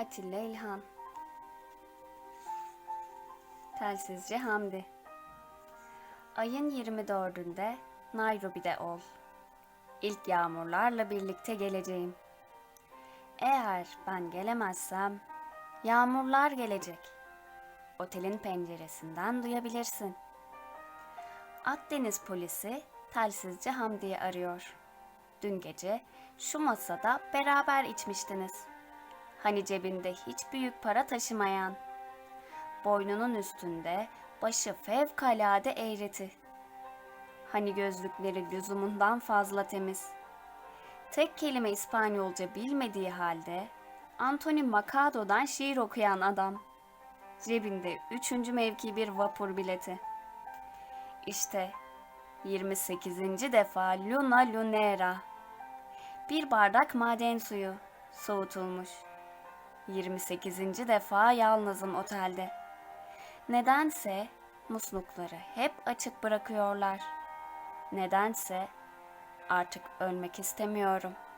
Atilla İlhan Telsizci Hamdi Ayın 24'ünde Nairobi'de ol. İlk yağmurlarla birlikte geleceğim. Eğer ben gelemezsem yağmurlar gelecek. Otelin penceresinden duyabilirsin. Akdeniz polisi telsizci Hamdi'yi arıyor. Dün gece şu masada beraber içmiştiniz. Hani cebinde hiç büyük para taşımayan. Boynunun üstünde başı fevkalade eğreti. Hani gözlükleri lüzumundan fazla temiz. Tek kelime İspanyolca bilmediği halde Anthony Macado'dan şiir okuyan adam. Cebinde üçüncü mevki bir vapur bileti. İşte 28. defa Luna Lunera. Bir bardak maden suyu soğutulmuş. 28. defa yalnızım otelde. Nedense muslukları hep açık bırakıyorlar. Nedense artık ölmek istemiyorum.''